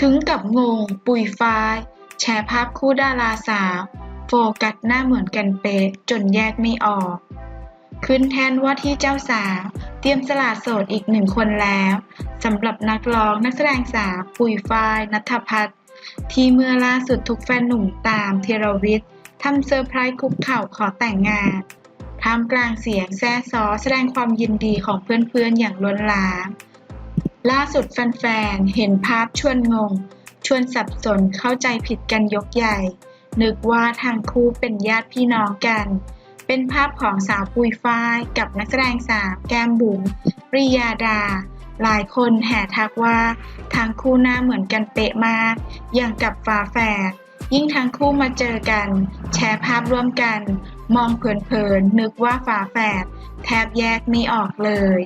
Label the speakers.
Speaker 1: ถึงกับงง ปุยฝ้าย แชร์ภาพคู่ดาราสาว โฟกัสหน้าเหมือนกันเป๊ะจนแยกไม่ออก ขึ้นแทนว่าที่เจ้าสาว เตรียมสละโสดอีกหนึ่งคนแล้วสำหรับนักร้องนักแสดงสาวปุยฝ้ายนัทพัฒน์ที่เมื่อล่าสุดทุกแฟนหนุ่มตามเทรวิทย์ทำเซอร์ไพรส์คุกเข่าขอแต่งงานท่ามกลางเสียงแซ่ซ้อแสดงความยินดีของเพื่อนๆอย่างล้นหลาม ล่าสุดแฟนๆ เห็นภาพชวนงง ชวนสับสนเข้าใจผิดกันยกใหญ่ นึกว่าทางคู่เป็นญาติพี่น้องกัน เป็นภาพของสาวปุยฝ้ายกับนักแสดงสาวแก้มบุ๋มปริยาดา หลายคนแห่ทักว่าทางคู่หน้าเหมือนกันเป๊ะมาก อย่างกับฝาแฝดยิ่งทั้งคู่มาเจอกัน แชร์ภาพร่วมกัน มองเผินๆนึกว่าฝาแฝดแทบแยกไม่ออกเลย